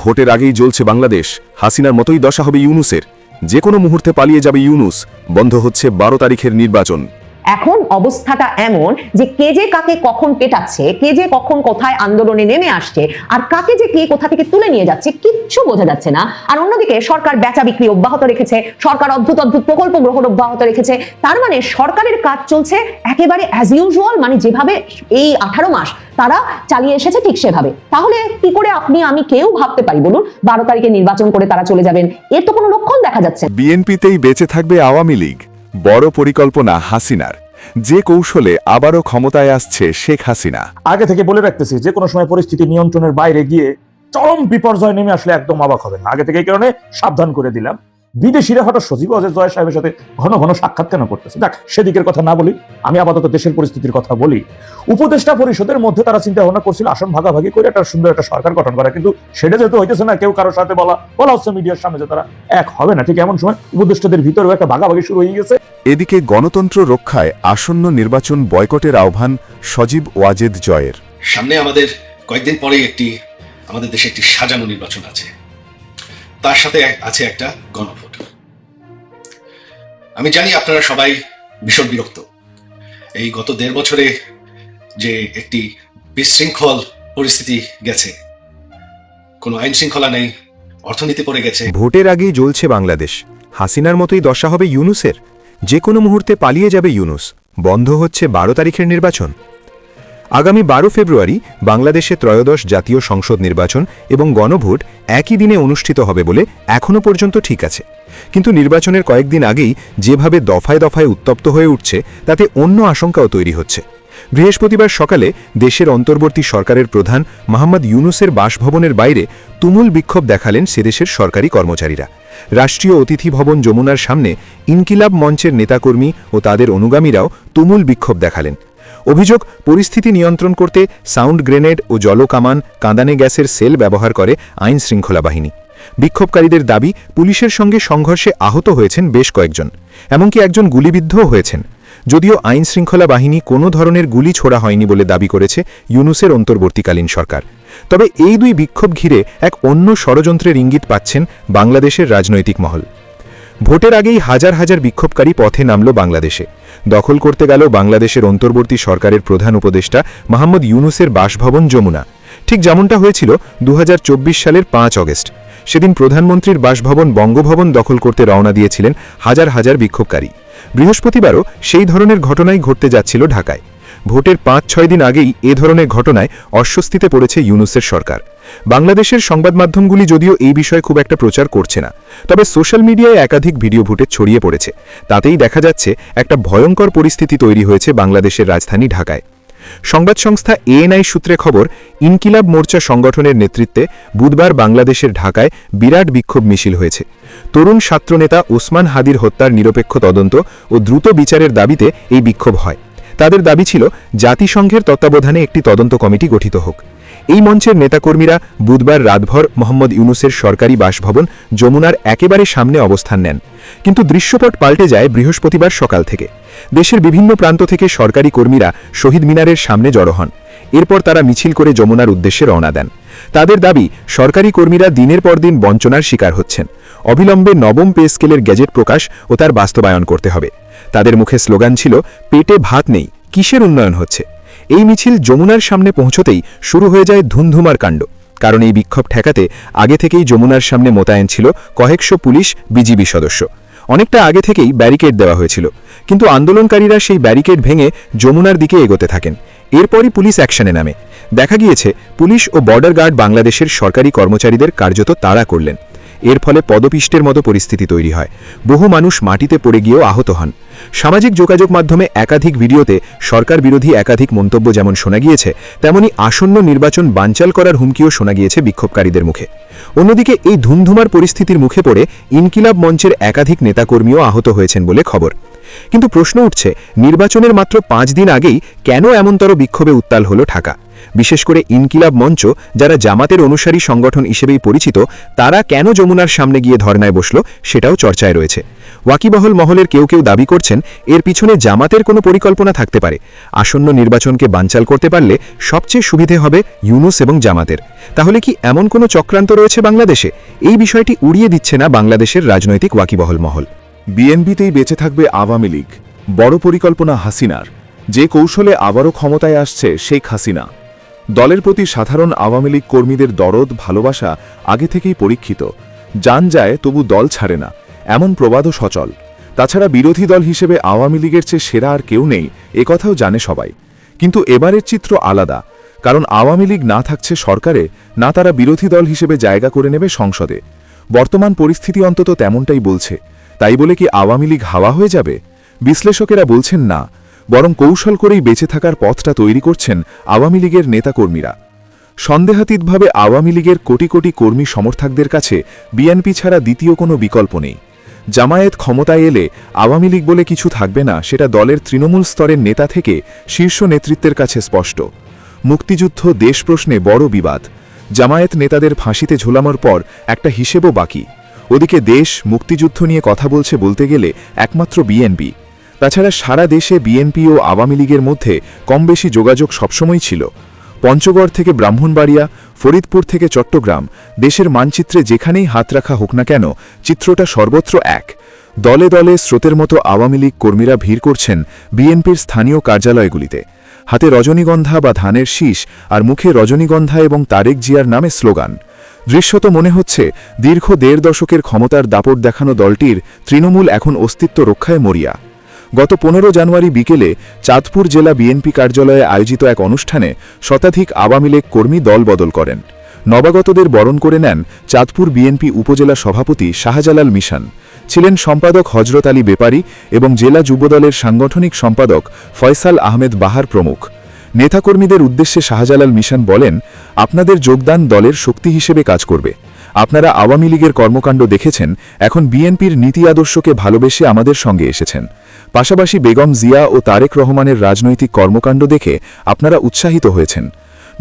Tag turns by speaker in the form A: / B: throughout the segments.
A: ভোটের আগেই জ্বলছে বাংলাদেশ। হাসিনার মতোই দশা হবে ইউনুসের। যে কোনো মুহূর্তে পালিয়ে যাবে ইউনুস। বন্ধ হচ্ছে বারো তারিখের নির্বাচন।
B: এখন অবস্থাটা এমন যে কে যে কাকে কখন পেটাচ্ছে, কে যে কখন কোথায় আন্দোলনে নেমে আসছে, আর কাকে যে কে কোথা থেকে তুলে নিয়ে যাচ্ছে কিচ্ছু বোঝা যাচ্ছে না। আর অন্যদিকে সরকার বেচা বিক্রি অব্যাহত রেখেছে, সরকার অদ্ভুত অদ্ভুত প্রকল্প গ্রহণ অব্যাহত রেখেছে, তার মানে সরকারের কাজ চলছে একেবারে অ্যাজ ইউজুয়াল মানে যেভাবে এই আঠারো মাস তারা চালিয়ে এসেছে ঠিক সেভাবে। তাহলে কি করে আপনি, আমি কেউ ভাবতে পারি? বলুন, বারো তারিখে নির্বাচন করে তারা চলে যাবেন। এর তো কোনো লক্ষণ দেখা যাচ্ছে
A: বিএনপিতেই বেঁচে থাকবে আওয়ামী লীগ। বড় পরিকল্পনা হাসিনার। যে কৌশলে আবারও ক্ষমতায় আসছে শেখ হাসিনা।
C: আগে থেকে বলে রাখতেছি, যে কোনো সময় পরিস্থিতি নিয়ন্ত্রণের বাইরে গিয়ে চরম বিপর্যয় নেমে আসলে একদম অবাক হবেন আগে থেকে কারণে সাবধান করে দিলাম। বিদেশিরা হঠাৎ সচিব অজয় জয় সাহেবের সাথে ঘন ঘন সাক্ষাৎ কেন করতেছে? দেখ সেদিকের কথা না বলি, আমি আপাতত দেশের পরিস্থিতির কথা বলি। উপদেষ্টা পরিষদের মধ্যে তারা চিন্তা ভাবনা করছিল, আসন ভাগাভাগি করে একটা সুন্দর একটা সরকার গঠন করা। কিন্তু সেটা যেহেতু হইতেছে না, কেউ কারোর সাথে বলা বলা হচ্ছে মিডিয়ার সামনে যে তারা এক হবে না। ঠিক এমন সময় উপদেষ্টাদের ভিতরেও একটা ভাগাভাগি শুরু হয়ে গেছে।
A: এদিকে গণতন্ত্র রক্ষায় আসন্ন নির্বাচন বয়কটের আহ্বান সজীব ওয়াজেদ জয়ের।
D: সামনে আমাদের কয়েকদিন পরে একটি আমাদের দেশে একটি সাজানো নির্বাচন আছে। তার সাথে আছে একটা গণভোট। আমি জানি আপনারা সবাই ভীষণ বিরক্ত। এই গত দেড় বছরে যে একটি বিশৃঙ্খল পরিস্থিতি গেছে কোনো আইন শৃঙ্খলা নেই অর্থনীতি পড়ে গেছে।
E: ভোটের আগেই জ্বলছে বাংলাদেশ। হাসিনার মতোই দশা হবে ইউনুসের? যে কোনো মুহূর্তে পালিয়ে যাবে ইউনুস। বন্ধ হচ্ছে বারো তারিখের নির্বাচন। আগামী বারো ফেব্রুয়ারি বাংলাদেশে ত্রয়োদশ জাতীয় সংসদ নির্বাচন এবং গণভোট একই দিনে অনুষ্ঠিত হবে বলে এখনও পর্যন্ত ঠিক আছে। কিন্তু নির্বাচনের কয়েকদিন আগেই যেভাবে দফায় দফায় উত্তপ্ত হয়ে উঠছে, তাতে অন্য আশঙ্কাও তৈরি হচ্ছে। বৃহস্পতিবার সকালে দেশের অন্তর্বর্তী সরকারের প্রধান মোহাম্মদ ইউনুসের বাসভবনের বাইরে তুমুল বিক্ষোভ দেখালেন সেদেশের সরকারি কর্মচারীরা। রাষ্ট্রীয় অতিথি ভবন যমুনার সামনে ইনকিলাব মঞ্চের নেতাকর্মী ও তাদের অনুগামীরাও তুমুল বিক্ষোভ দেখালেন। অভিযোগ, পরিস্থিতি নিয়ন্ত্রণ করতে সাউন্ড গ্রেনেড ও জলকামান, কাঁদানে গ্যাসের সেল ব্যবহার করে আইন শৃঙ্খলা বাহিনী। বিক্ষোভকারীদের দাবি, পুলিশের সঙ্গে সংঘর্ষে আহত হয়েছেন বেশ কয়েকজন, এমনকি একজন গুলিবিদ্ধও হয়েছেন। যদিও আইন শৃঙ্খলা বাহিনী কোনো ধরনের গুলি ছোড়া হয়নি বলে দাবি করেছে ইউনুসের অন্তর্বর্তীকালীন সরকার। তবে এই দুই বিক্ষোভ ঘিরে এক অন্য ষড়যন্ত্রের ইঙ্গিত পাচ্ছেন বাংলাদেশের রাজনৈতিক মহল। ভোটের আগেই হাজার হাজার বিক্ষোভকারী পথে নামল বাংলাদেশে। দখল করতে গেল বাংলাদেশের অন্তর্বর্তী সরকারের প্রধান উপদেষ্টা মোহাম্মদ ইউনুসের বাসভবন যমুনা। ঠিক যেমনটা হয়েছিল দু হাজার চব্বিশ সালের পাঁচ অগস্ট। সেদিন প্রধানমন্ত্রীর বাসভবন বঙ্গভবন দখল করতে রওনা দিয়েছিলেন হাজার হাজার বিক্ষোভকারী। বৃহস্পতিবারও সেই ধরনের ঘটনাই ঘটতে যাচ্ছিল ঢাকায়। ভোটের পাঁচ, ছয় দিন আগেই এ ধরনের ঘটনায় অস্বস্তিতে পড়েছে ইউনুসের সরকার। বাংলাদেশের সংবাদ মাধ্যমগুলি যদিও এই বিষয়ে খুব একটা প্রচার করছে না, তবে সোশ্যাল মিডিয়ায় একাধিক ভিডিও ভোটে ছড়িয়ে পড়েছে। তাতেই দেখা যাচ্ছে, একটা ভয়ঙ্কর পরিস্থিতি তৈরি হয়েছে বাংলাদেশের রাজধানী ঢাকায়। সংবাদ সংস্থা এএনআই সূত্রে খবর, ইনকিলাব মোর্চা সংগঠনের নেতৃত্বে বুধবার বাংলাদেশের ঢাকায় বিরাট বিক্ষোভ মিছিল হয়েছে। তরুণ ছাত্রনেতা ওসমান হাদির হত্যার নিরপেক্ষ তদন্ত ও দ্রুত বিচারের দাবিতে এই বিক্ষোভ হয়। তাদের দাবি ছিল, জাতিসংঘের তত্ত্বাবধানে একটি তদন্ত কমিটি গঠিত হোক। এই মঞ্চের নেতাকর্মীরা বুধবার রাতভর মোহাম্মদ ইউনুসের সরকারি বাসভবন যমুনার একেবারে সামনে অবস্থান নেন। কিন্তু দৃশ্যপট পাল্টে যায় বৃহস্পতিবার সকাল থেকে। দেশের বিভিন্ন প্রান্ত থেকে সরকারি কর্মীরা শহীদ মিনারের সামনে জড়ো হন। এরপর তারা মিছিল করে যমুনার উদ্দেশ্যে রওনা দেন। তাদের দাবি, সরকারি কর্মীরা দিনের পর দিন বঞ্চনার শিকার হচ্ছেন। অবিলম্বে নবম পে স্কেলের গ্যাজেট প্রকাশ ও তার বাস্তবায়ন করতে হবে। তাদের মুখে স্লোগান ছিল, পেটে ভাত নেই, কিসের উন্নয়ন হচ্ছে? এই মিছিল যমুনার সামনে পৌঁছতেই শুরু হয়ে যায় ধুমধুমার কাণ্ড। কারণ এই বিক্ষোভ ঠেকাতে আগে থেকেই যমুনার সামনে মোতায়েন ছিল কয়েকশো পুলিশ বিজিবি সদস্য। অনেকটা আগে থেকেই ব্যারিকেড দেওয়া হয়েছিল। কিন্তু আন্দোলনকারীরা সেই ব্যারিকেড ভেঙে যমুনার দিকে এগোতে থাকেন। এরপরই পুলিশ অ্যাকশনে নামে। দেখা গিয়েছে, পুলিশ ও বর্ডার গার্ড বাংলাদেশের সরকারি কর্মচারীদের কার্যত তাড়া করলেন। এর ফলে পদপিষ্টের মতো পরিস্থিতি তৈরি হয়। বহু মানুষ মাটিতে পড়ে গিয়েও আহত হন। সামাজিক যোগাযোগ মাধ্যমে একাধিক ভিডিওতে সরকার বিরোধী একাধিক মন্তব্য যেমন শোনা গিয়েছে, তেমনি আসন্ন নির্বাচন বানচাল করার হুমকিও শোনা গিয়েছে বিক্ষোভকারীদের মুখে। অন্যদিকে এই ধুমধুমার পরিস্থিতির মুখে পড়ে ইনকিলাব মঞ্চের একাধিক নেতাকর্মীও আহত হয়েছেন বলে খবর। কিন্তু প্রশ্ন উঠছে, নির্বাচনের মাত্র পাঁচ দিন আগেই কেন এমনতর বিক্ষোভে উত্তাল হল ঢাকা?
F: বিশেষ করে ইনকিলাব মঞ্চ, যারা জামাতের অনুসারী সংগঠন হিসেবেই পরিচিত, তারা কেন যমুনার সামনে গিয়ে ধর্নায় বসল সেটাও চর্চায় রয়েছে। ওয়াকিবহল মহলের কেউ কেউ দাবি করছেন, এর পিছনে জামাতের কোনো পরিকল্পনা থাকতে পারে। আসন্ন নির্বাচনকে বানচাল করতে পারলে সবচেয়ে সুবিধে হবে ইউনুস এবং জামাতের। তাহলে কি এমন কোনো চক্রান্ত রয়েছে বাংলাদেশে? এই বিষয়টি উড়িয়ে দিচ্ছে না বাংলাদেশের রাজনৈতিক ওয়াকিবহল মহল।
E: বিএনপিতেই বেঁচে থাকবে আওয়ামী লীগ। বড় পরিকল্পনা হাসিনার। যে কৌশলে আবারও ক্ষমতায় আসছে শেখ হাসিনা। দলের প্রতি সাধারণ আওয়ামী লীগ কর্মীদের দরদ, ভালোবাসা আগে থেকেই পরীক্ষিত। যান যায়, তবু দল ছাড়ে না। এমন প্রবাদও সচল। তাছাড়া বিরোধী দল হিসেবে আওয়ামী লীগের চেয়ে সেরা আর কেউ নেই একথাও জানে সবাই। কিন্তু এবারের চিত্র আলাদা। কারণ আওয়ামী লীগ না থাকছে সরকারে, না তারা বিরোধী দল হিসেবে জায়গা করে নেবে সংসদে। বর্তমান পরিস্থিতি অন্তত তেমনটাই বলছে। তাই বলে কি আওয়ামী লীগ হাওয়া হয়ে যাবে? বিশ্লেষকেরা বলছেন না। বরং কৌশল করেই বেঁচে থাকার পথটা তৈরি করছেন আওয়ামী লীগের নেতাকর্মীরা। সন্দেহাতীতভাবে আওয়ামী লীগের কোটি কোটি কর্মী সমর্থকদের কাছে বিএনপি ছাড়া দ্বিতীয় কোনো বিকল্প নেই। জামায়াত ক্ষমতায় এলে আওয়ামী লীগ বলে কিছু থাকবে না সেটা দলের তৃণমূল স্তরের নেতা থেকে শীর্ষ নেতৃত্বের কাছে স্পষ্ট। মুক্তিযুদ্ধ দেশ প্রশ্নে বড় বিবাদ। জামায়াত নেতাদের ফাঁসিতে ঝোলানোর পর একটা হিসেবও বাকি। ওদিকে দেশ মুক্তিযুদ্ধ নিয়ে কথা বলছে বলতে গেলে একমাত্র বিএনপি। তাছাড়া সারা দেশে বিএনপি ও আওয়ামী লীগের মধ্যে কম বেশি যোগাযোগ সবসময় ছিল। পঞ্চগড় থেকে ব্রাহ্মণবাড়িয়া, ফরিদপুর থেকে চট্টগ্রাম, দেশের মানচিত্রে যেখানেই হাত রাখা হোক না কেন, চিত্রটা সর্বত্র এক। দলে দলে স্রোতের মতো আওয়ামী লীগ কর্মীরা ভিড় করছেন বিএনপির স্থানীয় কার্যালয়গুলিতে। হাতে রজনীগন্ধা বা ধানের শীষ আর মুখে রজনীগন্ধা এবং তারেক জিয়ার নামে স্লোগান। দৃশ্যত মনে হচ্ছে, দীর্ঘ দেড় দশকের ক্ষমতার দাপট দেখানো দলটির তৃণমূল এখন অস্তিত্ব রক্ষায় মরিয়া। গত পনেরো জানুয়ারি বিকেলে চাঁদপুর জেলা বিএনপি কার্যালয়ে আয়োজিত এক অনুষ্ঠানে শতাধিক আওয়ামী লীগ কর্মী দল বদল করেন। নবাগতদের বরণ করে নেন চাঁদপুর বিএনপি উপজেলা সভাপতি শাহজালাল মিশন। ছিলেন সম্পাদক হজরত আলী বেপারি এবং জেলা যুবদলের সাংগঠনিক সম্পাদক ফয়সাল আহমেদ বাহার প্রমুখ। নেতাকর্মীদের উদ্দেশ্যে শাহজালাল মিশন বলেন, আপনাদের যোগদান দলের শক্তি হিসেবে কাজ করবে। আপনারা আওয়ামী লীগের কর্মকাণ্ড দেখেছেন, এখন বিএনপির নীতি আদর্শকে ভালোবেসে আমাদের সঙ্গে এসেছেন। পাশাপাশি বেগম জিয়া ও তারেক রহমানের রাজনৈতিক কর্মকাণ্ড দেখে আপনারা উৎসাহিত হয়েছেন।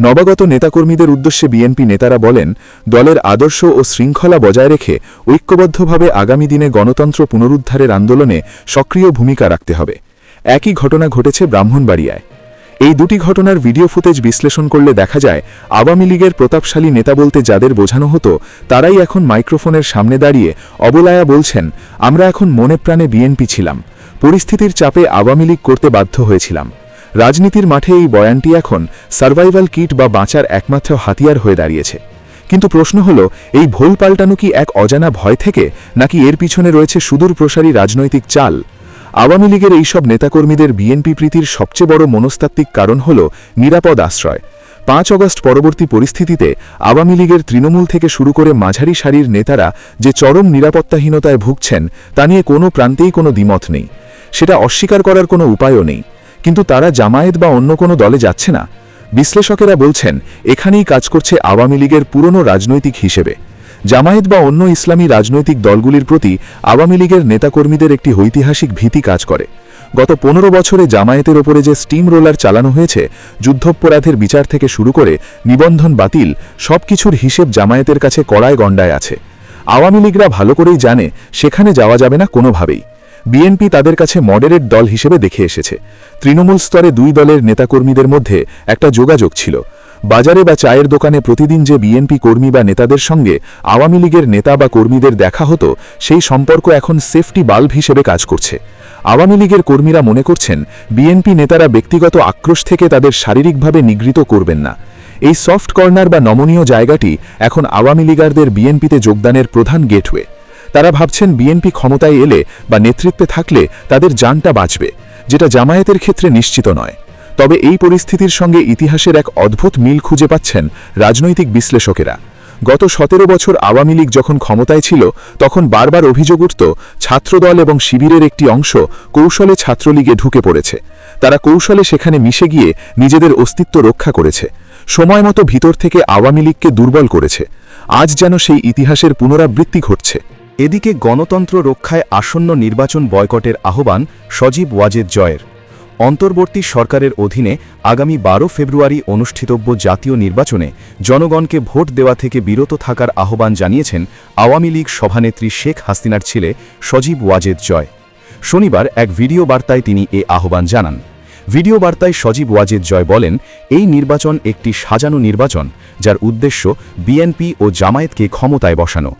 E: নবাগত নেতাকর্মীদের উদ্দেশ্যে বিএনপি নেতারা বলেন, দলের আদর্শ ও শৃঙ্খলা বজায় রেখে ঐক্যবদ্ধভাবে আগামী দিনে গণতন্ত্র পুনরুদ্ধারের আন্দোলনে সক্রিয় ভূমিকা রাখতে হবে। একই ঘটনা ঘটেছে ব্রাহ্মণবাড়িয়ায়। এই দুটি ঘটনার ভিডিও ফুটেজ বিশ্লেষণ করলে দেখা যায়, আওয়ামী লীগের প্রতাপশালী নেতা বলতে যাদের বোঝানো হতো, তারাই এখন মাইক্রোফোনের সামনে দাঁড়িয়ে অবলায়া বলছেন, আমরা এখন মনে প্রাণে বিএনপি ছিলাম। পরিস্থিতির চাপে আওয়ামী লীগ করতে বাধ্য হয়েছিলাম। রাজনীতির মাঠে এই বয়ানটি এখন সার্ভাইভাল কিট বা বাঁচার একমাত্র হাতিয়ার হয়ে দাঁড়িয়েছে। কিন্তু প্রশ্ন হল, এই ভুল পাল্টানো কি এক অজানা ভয় থেকে, নাকি এর পিছনে রয়েছে সুদূর প্রসারী রাজনৈতিক চাল? আওয়ামী লীগের এইসব নেতাকর্মীদের বিএনপি প্রীতির সবচেয়ে বড় মনস্তাত্ত্বিক কারণ হল নিরাপদ আশ্রয়। পাঁচ অগস্ট পরবর্তী পরিস্থিতিতে আওয়ামী লীগের তৃণমূল থেকে শুরু করে মাঝারি সারির নেতারা যে চরম নিরাপত্তাহীনতায় ভুগছেন, তা নিয়ে কোনো প্রান্তেই কোনো দ্বিমত নেই। সেটা অস্বীকার করার কোনো উপায়ও নেই। কিন্তু তারা জামায়াত বা অন্য কোনো দলে যাচ্ছে না। বিশ্লেষকেরা বলছেন, এখানেই কাজ করছে আওয়ামী লীগের পুরনো রাজনৈতিক হিসেবে। জামায়াত বা অন্য ইসলামী রাজনৈতিক দলগুলির প্রতি আওয়ামী লীগের নেতাকর্মীদের একটি ঐতিহাসিক ভীতি কাজ করে। গত পনেরো বছরে জামায়াতের ওপরে যে স্টিম রোলার চালানো হয়েছে, যুদ্ধপরাধের বিচার থেকে শুরু করে নিবন্ধন বাতিল, সবকিছুর হিসেব জামায়াতের কাছে কড়ায় গণ্ডায় আছে। আওয়ামী লীগরা ভালো করেই জানে, সেখানে যাওয়া যাবে না কোনোভাবেই। বিএনপি তাদের কাছে মডারেট দল হিসেবে দেখে এসেছে। তৃণমূল স্তরে দুই দলের নেতাকর্মীদের মধ্যে একটা যোগাযোগ ছিল। বাজারে বা চায়ের দোকানে প্রতিদিন যে বিএনপি কর্মী বা নেতাদের সঙ্গে আওয়ামী লীগের নেতা বা কর্মীদের দেখা হতো, সেই সম্পর্ক এখন সেফটি বাল্ব হিসেবে কাজ করছে। আওয়ামী লীগের কর্মীরা মনে করছেন, বিএনপি নেতারা ব্যক্তিগত আক্রোশ থেকে তাদের শারীরিকভাবে নিগৃহীত করবেন না। এই সফট কর্নার বা নমনীয় জায়গাটি এখন আওয়ামী লীগারদের বিএনপিতে যোগদানের প্রধান গেটওয়ে। তারা ভাবছেন বিএনপি ক্ষমতায় এলে বা নেতৃত্বে থাকলে তাদের যানটা বাঁচবে, যেটা জামায়াতের ক্ষেত্রে নিশ্চিত নয়। তবে এই পরিস্থিতির সঙ্গে ইতিহাসের এক অদ্ভুত মিল খুঁজে পাচ্ছেন রাজনৈতিক বিশ্লেষকেরা। গত সতেরো বছর আওয়ামী লীগ যখন ক্ষমতায় ছিল, তখন বারবার অভিযোগ উঠত, ছাত্রদল এবং শিবিরের একটি অংশ কৌশলে ছাত্রলীগে ঢুকে পড়েছে। তারা কৌশলে সেখানে মিশে গিয়ে নিজেদের অস্তিত্ব রক্ষা করেছে। সময় মতো ভিতর থেকে আওয়ামী লীগকে দুর্বল করেছে। আজ যেন সেই ইতিহাসের পুনরাবৃত্তি ঘটছে। এদিকে গণতন্ত্র রক্ষায় আসন্ন নির্বাচন বয়কটের আহ্বান সজীব ওয়াজেদ জয়ের। অন্তর্বর্তী সরকারের অধীনে আগামী বারো ফেব্রুয়ারি অনুষ্ঠিতব্য জাতীয় নির্বাচনে জনগণকে ভোট দেওয়া থেকে বিরত থাকার আহ্বান জানিয়েছেন আওয়ামী লীগ সভানেত্রী শেখ হাসিনার ছেলে সজীব ওয়াজেদ জয়। শনিবার এক ভিডিও বার্তায় তিনি এ আহ্বান জানান। ভিডিও বার্তায় সজীব ওয়াজেদ জয় বলেন, এই নির্বাচন একটি সাজানো নির্বাচন, যার উদ্দেশ্য বিএনপি ও জামায়াতকে ক্ষমতায় বসানো।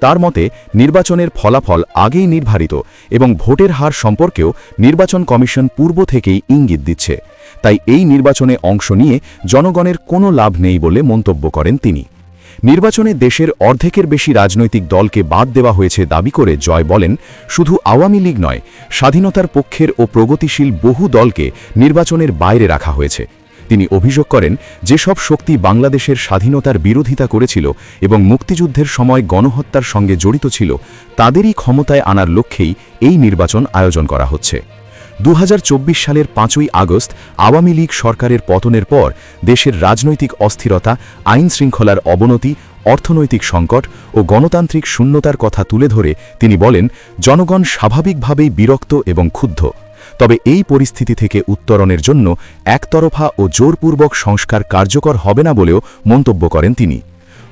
E: তার মতে, নির্বাচনের ফলাফল আগেই নির্ধারিত এবং ভোটের হার সম্পর্কেও নির্বাচন কমিশন পূর্ব থেকেই ইঙ্গিত দিচ্ছে। তাই এই নির্বাচনে অংশ নিয়ে জনগণের কোনো লাভ নেই বলে মন্তব্য করেন তিনি। নির্বাচনে দেশের অর্ধেকের বেশি রাজনৈতিক দলকে বাদ দেওয়া হয়েছে দাবি করে জয় বলেন, শুধু আওয়ামী লীগ নয়, স্বাধীনতার পক্ষের ও প্রগতিশীল বহু দলকে নির্বাচনের বাইরে রাখা হয়েছে। তিনি অভিযোগ করেন, যেসব শক্তি বাংলাদেশের স্বাধীনতার বিরোধিতা করেছিল এবং মুক্তিযুদ্ধের সময় গণহত্যার সঙ্গে জড়িত ছিল, তাদেরই ক্ষমতায় আনার লক্ষ্যেই এই নির্বাচন আয়োজন করা হচ্ছে। দু হাজার চব্বিশ সালের পাঁচই আগস্ট আওয়ামী লীগ সরকারের পতনের পর দেশের রাজনৈতিক অস্থিরতা, আইন শৃঙ্খলার অবনতি, অর্থনৈতিক সংকট ও গণতান্ত্রিক শূন্যতার কথা তুলে ধরে তিনি বলেন, জনগণ স্বাভাবিকভাবেই বিরক্ত এবং ক্ষুব্ধ। তবে এই পরিস্থিতি থেকে উত্তরণের জন্য একতরফা ও জোরপূর্বক সংস্কার কার্যকর হবে না বলেও মন্তব্য করেন তিনি।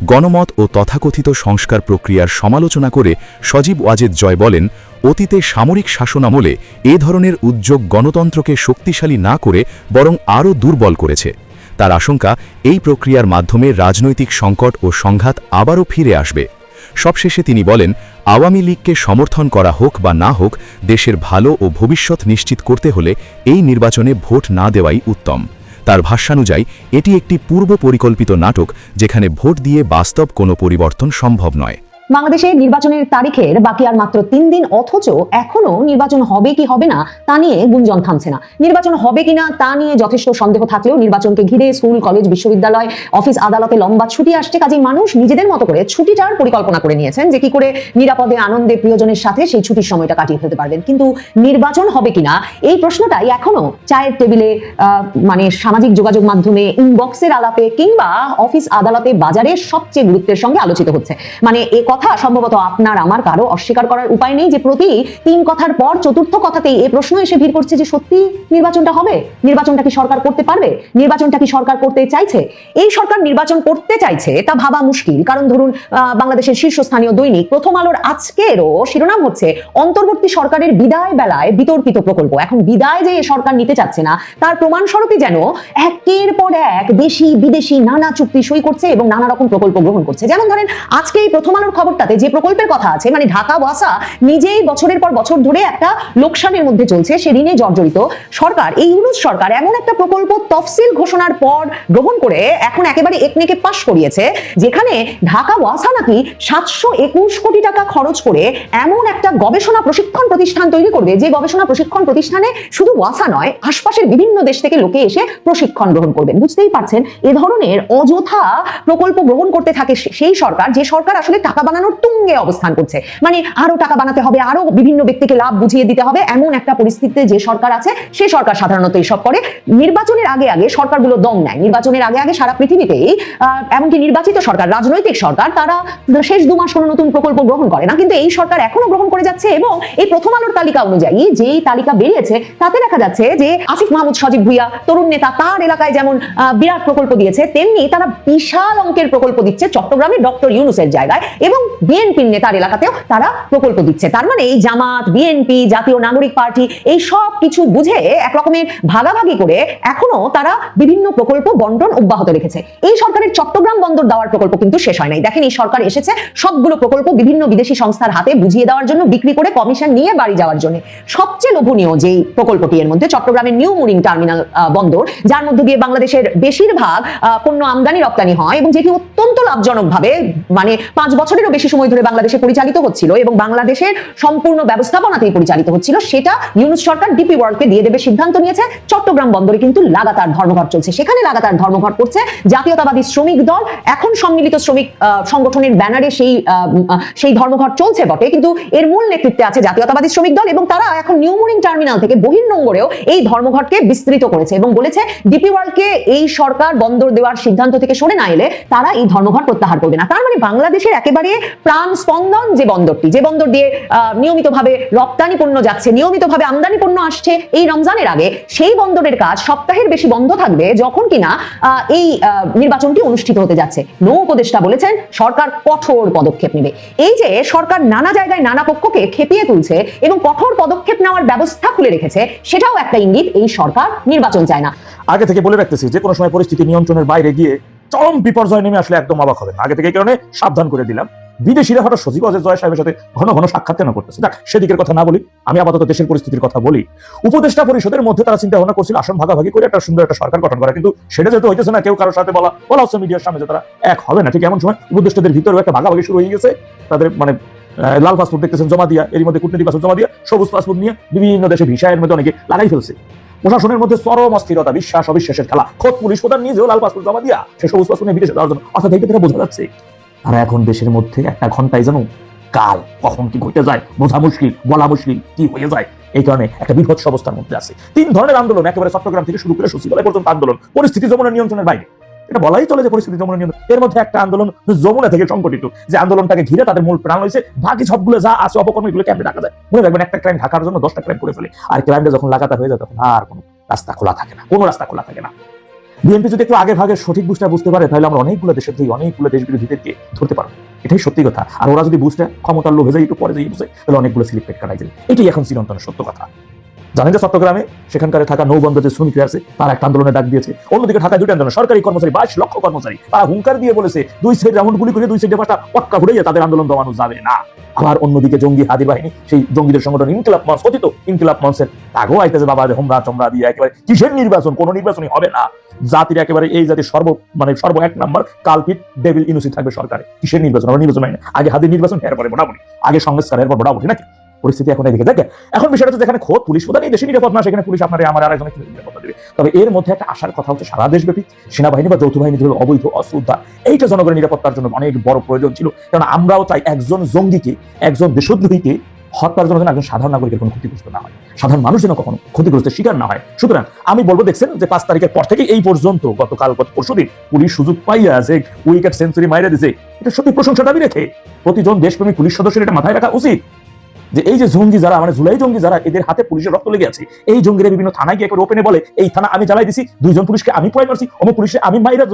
E: গণমত ও তথাকথিত সংস্কার প্রক্রিয়ার সমালোচনা করে সজীব ওয়াজেদ জয় বলেন, অতীতে সামরিক শাসনামলে এ ধরনের উদ্যোগ গণতন্ত্রকে শক্তিশালী না করে বরং আরও দুর্বল করেছে। তার আশঙ্কা, এই প্রক্রিয়ার মাধ্যমে রাজনৈতিক সংকট ও সংঘাত আবারও ফিরে আসবে। সবশেষে তিনি বলেন আওয়ামী লীগকে সমর্থন করা হোক বা না হোক, দেশের ভালো ও ভবিষ্যৎ নিশ্চিত করতে হলে এই নির্বাচনে ভোট না দেওয়াই উত্তম। তার ভাষ্যানুযায়ী, এটি একটি পূর্ব পরিকল্পিত নাটক যেখানে ভোট দিয়ে বাস্তব কোনো পরিবর্তন সম্ভব নয়।
B: বাংলাদেশে নির্বাচনের তারিখের বাকি আর মাত্র তিন দিন, অথচ এখনও নির্বাচন হবে কি হবে না, তা নিয়ে গুঞ্জন থামছে না। নির্বাচন হবে কিনা তা নিয়ে যথেষ্ট সন্দেহ থাকলেও নির্বাচনকে ঘিরে স্কুল, কলেজ, বিশ্ববিদ্যালয়, অফিস, আদালতে লম্বা ছুটি আসছে। কাজেই মানুষ নিজেদের মতো করে ছুটিটার পরিকল্পনা করে নিয়েছেন যে কি করে নিরাপদে আনন্দে প্রিয়জনের সাথে সেই ছুটির সময়টা কাটিয়ে ফেলতে পারবেন। কিন্তু নির্বাচন হবে কিনা এই প্রশ্নটাই এখনও চায়ের টেবিলে মানে সামাজিক যোগাযোগ মাধ্যমে ইনবক্সের আলাপে কিংবা অফিস, আদালতে, বাজারে সবচেয়ে গুরুত্বের সঙ্গে আলোচিত হচ্ছে। মানে এ কথা সম্ভবত আপনার, আমার কারও অস্বীকার করার উপায় নেই যে প্রতি তিন কথার পর চতুর্থ কথাতেই এই প্রশ্ন এসে ভিড় করছে যে সত্যি নির্বাচনটা হবে? নির্বাচনটা কি সরকার করতে পারবে? নির্বাচনটা কি সরকার করতে চাইছে? এই সরকার নির্বাচন করতে চাইছে তা ভাবা মুশকিল। কারণ ধরুন বাংলাদেশের শীর্ষস্থানীয় দৈনিক প্রথম আলোর আজকেরও শিরোনাম হচ্ছে, অন্তর্বর্তী সরকারের বিদায় বেলায় বিতর্কিত প্রকল্প। এখন বিদায় যে সরকার নিতে চাচ্ছে না, তার প্রমাণস্বরূপই যেন একের পর এক দেশি বিদেশি নানা চুক্তি সই করছে এবং নানা রকম প্রকল্প গ্রহণ করছে। যেমন ধরেন আজকে এই প্রথম আলোর খবরটাতে যে প্রকল্পের কথা আছে মানে ঢাকা, ওয়াসা, নিজেই বছরের পর বছর ধরে একটা লোকসানের মধ্যে চলছে, সে ঋণে জর্জরিত। সরকার, এই ইউনুস সরকার এমন একটা প্রকল্প তফসিল ঘোষণার পর গ্রহণ করে এখন একেবারে একনেকে পাশ করিয়েছে, যেখানে ঢাকা, ওয়াসা নাকি সাতশো একুশ কোটি টাকা খরচ করে এমন একটা গবেষণা প্রশিক্ষণ প্রতিষ্ঠান তৈরি করবে, যে গবেষণা প্রশিক্ষণ প্রতিষ্ঠানে শুধু ওয়াসা নয়, আশপাশের বিভিন্ন দেশ থেকে লোকে এসে প্রশিক্ষণ গ্রহণ করবেন। বুঝতেই পারছেন, এ ধরনের অযথা প্রকল্প গ্রহণ করতে থাকে সেই সরকার, যে সরকার আসলে টাকা বানানোর তুঙ্গে অবস্থান করছে। মানে আরও টাকা বানাতে হবে, আরও বিভিন্ন ব্যক্তিকে লাভ বুঝিয়ে দিতে হবে, এমন একটা পরিস্থিতিতে যে সরকার আছে, সে সরকার সাধারণত এসব করে। নির্বাচনের আগে আগে সরকারগুলো দম নেয়। নির্বাচনের আগে আগে সারা পৃথিবীতেই এমনকি নির্বাচিত সরকার, রাজনৈতিক সরকার, তারা শেষ দু মাস কোনো নতুন প্রকল্প গ্রহণ করে না। কিন্তু এই সরকার এখনও গ্রহণ করে যাচ্ছে এবং এই প্রথম আলোর তালিকা অনুযায়ী যেই তালিকা বেরিয়েছে, তাতে দেখা যাচ্ছে যে আসিফ মাহমুদ, সজীব ভুইয়া, তরুণ নেতা, তার এলাকায় যেমন বিরাট প্রকল্প দিয়েছে, তেমনি তারা বিশাল অঙ্কের প্রকল্প দিচ্ছে চট্টগ্রামে ডক্টর ইউনুসের জায়গায় এবং বিএনপির নেতার এলাকাতেও তারা প্রকল্প দিচ্ছে। তার মানে এই জামাত বিএনপি জাতীয় নাগরিক পার্টি, এই সব কিছু বুঝে এক রকমের ভাগাভাগি করে এখনও তারা বিভিন্ন প্রকল্প বন্টন অব্যাহত রেখেছে। এই সরকারের চট্টগ্রাম বন্দর দেওয়ার প্রকল্প কিন্তু শেষ হয় নাই। দেখেন, এই সরকার এসেছে সবগুলো প্রকল্প বিভিন্ন বিদেশি সংস্থার হাতে বুঝিয়ে দেওয়ার জন্য, বিক্রি করে কমিশন নিয়ে বাড়ি যাওয়ার জন্য। সবচেয়ে লোভনীয় যেই প্রকল্পটি এর মধ্যে চট্টগ্রামের নিউ মুরিং টার্মিনাল বন্দর, যার মধ্যে দিয়ে বাংলাদেশের বেশিরভাগ পণ্য আমদানি রপ্তানি হয় এবং যেটি অত্যন্ত লাভজনকভাবে মানে পাঁচ বছরেরও বেশি সময় ধরে বাংলাদেশে পরিচালিত হচ্ছিল এবং বাংলাদেশের সম্পূর্ণ ব্যবস্থাপনাতেই পরিচালিত হচ্ছিল, সেটা ইউনুস সরকার ডিপি ওয়ার্ল্ডকে দিয়ে দেবে সিদ্ধান্ত নিয়েছে। চট্টগ্রাম বন্দরে কিন্তু লাগাতার ধর্মঘট চলছে। সেখানে লাগাতার ধর্মঘট করছে জাতীয়তাবাদী শ্রমিক দল। এখন সম্মিলিত শ্রমিক সংগঠনের ব্যানারে সেই সেই ধর্মঘট চলছে বটে। কিন্তু এর মূল নেতৃত্বে আছে জাতীয়তাবাদী শ্রমিক দল এবং তারা এখন নিউমোরিং টার্মিনাল থেকে বহির্নোঙ্গরেও এই ধর্মঘটকে বিস্তৃত করেছে এবং বলেছে ডিপি ওয়ার্ল্ডকে এই সরকার বন্দর দেওয়ার সিদ্ধান্ত থেকে সরে না এলে তারা এই ধর্মঘট প্রত্যাহার করবে না। তার মানে বাংলাদেশের একেবারে প্রাণ স্পন্দন যে বন্দরটি, যে বন্দর দিয়ে নিয়মিতভাবে রপ্তানি পণ্য যাচ্ছে, নিয়মিতভাবে আমদানি পণ্য আসছে, এই রমজানের আগে সেই বন্দরের কাজ সপ্তাহের বেশি বন্ধ থাকবে যখন কিনা এই নির্বাচনটি অনুষ্ঠিত হতে যাচ্ছে। নৌ উপদেষ্টা বলেছেন, সরকার কঠোর পদক্ষেপ নেবে। এই যে সরকার নানা জায়গায় নানা পক্ষকে খেপিয়ে তুলছে এবং কঠোর পদক্ষেপ নেওয়ার ব্যবস্থা খুলে রেখেছে, সেটাও একটা ইঙ্গিত, এই সরকার নির্বাচন চায় না।
C: আগে থেকে বলে রাখতেছি যে কোনো সময় পরিস্থিতি নিয়ন্ত্রণের বাইরে গিয়ে চরম বিপর্যয় নেমে আসলে একদম অবাক হবেন না। আগে থেকে এই কারণে সাবধান করে দিলাম। বিদেশিরা হঠাৎ সচিব অজয় জয় সাহেবের সাথে ঘন ঘন সাক্ষাৎ কেন করতেছে? দেখ সেদিকের কথা না বলি, আমি আপাতত দেশের পরিস্থিতির কথা বলি। উপদেষ্টা পরিষদের মধ্যে তারা চিন্তা ভাবনা করছিল আসন ভাগাভাগি করে একটা সুন্দর একটা সরকার গঠন করা, কিন্তু সেটা যেহেতু হইতেছে না, কেউ কারোর সাথে বলা বলা হচ্ছে মিডিয়ার সামনে যে তারা এক হবে না। ঠিক এমন সময় উপদেষ্টাদের ভিতরেও একটা ভাগাভাগি শুরু হয়ে গেছে। তাদের মানে লাল পাসপোর্ট দেখতেছেন জমা দিয়া এর মধ্যে কূটনীতি পাসপোর্ট জমা দিয়া, সবুজ পাসপোর্ট নিয়ে বিভিন্ন দেশে ভিসায়ের মধ্যে অনেকে লাগাই ফেলছে। প্রশাসনের মধ্যে চরম অস্থিরতা, বিশ্বাস, অবিশ্বাসের খেলা। খোদ পুলিশ প্রধান নিজেও লাল পাসপোর্ট জমা দিয়া, সে সবুজ পাসপোর্ট নিয়ে বিদেশে যাওয়ার জন্য অর্থাৎ থেকে বোঝা যাচ্ছে তারা এখন দেশের মধ্যে একটা ঘন্টায় জানো কাল কখন কি ঘটে যায়, বোঝা মুশকিল, বলা মুশকিল, কি হয়ে যায়, এই কারণে একটা বিভৎস অবস্থার মধ্যে আছে। তিন ধরনের আন্দোলন একেবারে চট্টগ্রাম থেকে শুরু করে সচিবালয় পর্যন্ত আন্দোলন, পরিস্থিতি যমুনা নিয়ন্ত্রণের বাইরে। এটা বলাই চলে যে পরিস্থিতি যমুনা নিয়ন্ত্রণ এর মধ্যে একটা আন্দোলন যমুনা থেকে সংগঠিত, যে আন্দোলনটাকে ঘিরে তাদের মূল প্রাণ হয়েছে বাকি সবগুলো যা আছে অপকর্ম এগুলো ক্যাম্পে রাখা যায়। মনে রাখবেন, একটা ক্রাইম ঢাকার জন্য দশটা ক্রাইম করে ফেলে। আর ক্রাইমটা যখন লাগাতার হয়ে যায়, তখন আর কোনো রাস্তা খোলা থাকে না, কোনো রাস্তা খোলা থাকে না। বিএনপি যদি একটু আগে ভাগে সঠিক বুঝটা বুঝতে পারে, তাহলে আমরা অনেকগুলো দেশের থেকে অনেকগুলো দেশ বিরোধীদেরকে ধরতে পারব। এটাই সত্যি কথা। আর ওরা যদি বুঝতে ক্ষমতার লোভে যায়, একটু পরে যাই বুঝে, তাহলে অনেকগুলো স্লিপ পেট কাটাই যাবে। এটাই এখন চিরন্তনের সত্য কথা। জানেন যে চট্টগ্রামে সেখানকার থাকা নৌবন্দর যে শ্রমিকরা আছে, তারা একটা আন্দোলনে ডাক দিয়েছে। অন্যদিকে ঢাকা দুটো আন্দোলন, সরকারি কর্মচারী, বাইশ লক্ষ কর্মচারী, তারা হুঙ্কার দিয়ে বলেছে, দুই সাইড রাউন্ড গুলি করে দুই সাইডে পাঁচটা পটকা ঘুরে তাদের আন্দোলন দমানো যাবে না। আবার অন্যদিকে জঙ্গি হাদির বাহিনী, সেই জঙ্গিদের সংগঠন ইনকিলাব মঞ্চ, কথিত ইনকিলাব মঞ্চের তাগো আইতেছে, বাবা হোমরা চমরা দিয়ে একেবারে কিসের নির্বাচন, কোন নির্বাচনই হবে না। জাতির একেবারে এই জাতির সর্ব মানে সর্ব এক নম্বর কালপিট ডেভিল ইনুসি থাকবে সরকারে। কিসের নির্বাচন? আমরা নির্বাচন হয় না। আগে হাদির নির্বাচন এর পরে মোটামুটি আগে সংস্কার, এরপর মোটামুটি নাকি? পরিস্থিতি এখন এদিকে। দেখেন, এখন বিষয়টা হচ্ছে যেখানে খোদ পুলিশ প্রধান, এই দেশে নিরাপদ না, সেখানে পুলিশ আপনার, আমার আরেকজনের কীভাবে নিরাপত্তা দেবে। তবে এর মধ্যে একটা আশার কথা হচ্ছে সারা দেশব্যাপী সেনাবাহিনী বা যৌথ বাহিনী যেগুলো অবৈধ অস্ত্র উদ্ধার এইটা জনগণের নিরাপত্তার জন্য অনেক বড় প্রয়োজন ছিল। কারণ আমরাও চাই একজন জঙ্গিকে, একজন দেশদ্রোহীকে হত্যার জন্য একজন সাধারণ নাগরিকের কোনো ক্ষতিগ্রস্ত না হয়। সাধারণ মানুষ যেন কখনো ক্ষতিগ্রস্তের শিকার না হয়। সুতরাং আমি বলব, দেখছেন যে পাঁচ তারিখের পর থেকে এই পর্যন্ত, গতকাল, গত পরশুদিন পুলিশ সুযোগ পাইয়া যে উইকেট সেঞ্চুরি মাইরে দিছে। এটা সত্যি প্রশংসা দাবি রেখে প্রতিজন দেশপ্রেমী পুলিশ সদস্যের এটা মাথায় রাখা উচিত। যে এই যে জঙ্গি যারা মানে জুলাই জঙ্গি যারা, এদের হাতে পুলিশের রক্ত লেগে আছে। এই জঙ্গিরা বিভিন্ন থানায় গিয়ে ওপেনে বলে, এই থানা আমি জ্বালাই দিছি, দুইজন পুলিশকে আমি পয় মারছি, অমুক পুলিশে আমি মাইরা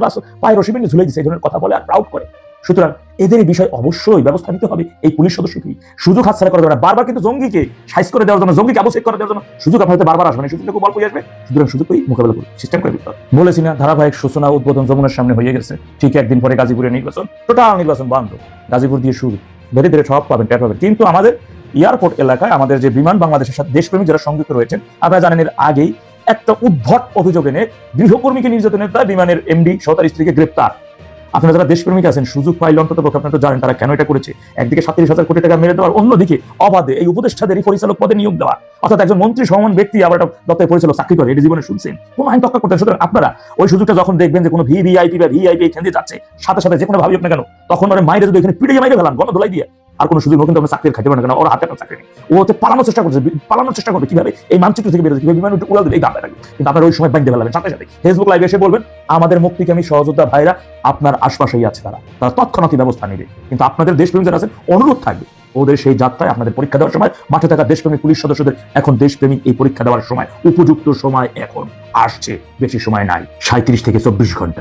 C: পায় রসিবিনে ঝুলাই দিছি। এই ধরনের কথা বলে আর প্রাউড করে। সুতরাং এদের বিষয় অবশ্যই ব্যবস্থা নিতে হবে। এই পুলিশ সদস্যকে সুযোগ হাতছাড়া করা যাবে না বারবার কিন্তু জঙ্গিকে সাইজ করে দেওয়ার জন্য, জঙ্গিকে আবশ্যক করে দেওয়ার জন্য সুযোগ আপনাদের বারবার আসবে না। সুযোগটা খুব অল্পই আসবে। সুতরাং সুযোগই মোকাবেলা করুন। সিস্টেম করে দিতে বলেছি না, ধারাবাহিক সূচনা উদ্বোধন যমুনার সামনে হয়ে গেছে। ঠিক একদিন পরে গাজীপুরে নির্বাচন, টোটাল নির্বাচন বন্ধ। গাজীপুর দিয়ে শুরু। ধীরে ধীরে সব পাবেন ট্যাপ পাবেন। কিন্তু আমাদের এয়ারপোর্ট এলাকায় আমাদের যে বিমান বাংলাদেশের সাথে দেশপ্রেমী যারা সংযুক্ত রয়েছেন, আপনারা জানেন এর আগেই একটা উদ্ভট অভিযোগ এনে গৃহকর্মীকে নির্যাতনের দায় বিমানের এমডি সহ তার স্ত্রীকে গ্রেপ্তার। আপনারা যারা দেশপ্রেমিক আছেন, সুযোগ পাইলে অন্তত পক্ষে আপনারা তো জানেন তারা কেন এটা করেছে। একদিকে সাতত্রিশ হাজার কোটি টাকা মেরে দেওয়ার, অন্যদিকে অবাধে এই উপদেষ্টাদেরই পরিচালক পদে নিয়োগ দেওয়া। অর্থাৎ একজন মন্ত্রী সমান ব্যক্তি আবার একটা দপ্তরের পরিচালক চাকরি করে, এটি জীবনে শুনছেন। কোন আইন তক্কা করতেন সুতরাং আপনারা ওই সুযোগটা যখন দেখবেন যে কোনো ভিভিআইপি বা ভিআইপি দিয়ে যাচ্ছে, সাথে সাথে যে কোনো ভাবি আপনি কেন? তখন ওরা মাইরে যদি এখানে পিড়ে মাইরে ফেলান, গণধোলাই দিয়ে। আর কোনো সুযোগ কিন্তু আমরা চাকরির খাইতে পারেন কেন? ওর হাতে চাকরি ও হচ্ছে পালানোর চেষ্টা করছে পালানোর চেষ্টা করবে কীভাবে? এই মানচিত্র থেকে বেরোচ্ছে কীভাবে? বিমান উড়াল দেবে, এই দামটা কিন্তু আপনার ওই সময় বাইন্দে ফেলাবেন সাথে সাথে। ফেসবুক লাইভে এসে বলবেন, আমাদের মুক্তিকামী সহযোদ্ধা ভাইরা, আপনার আশপাশেই আছে তারা। তারা তৎক্ষণাৎ ব্যবস্থা নেবে। কিন্তু আপনাদের দেশপ্রেমী যারা আছেন, অনুরোধ থাকবে, ওদের সেই যাত্রায় আপনাদের পরীক্ষা দেওয়ার সময়, মাঠে থাকা দেশপ্রেমিক পুলিশ সদস্যদের এখন দেশপ্রেমিক এই পরীক্ষা দেওয়ার সময়, উপযুক্ত সময় এখন আসছে, বেশি সময় নাই সাঁত্রিশ থেকে চব্বিশ ঘণ্টা।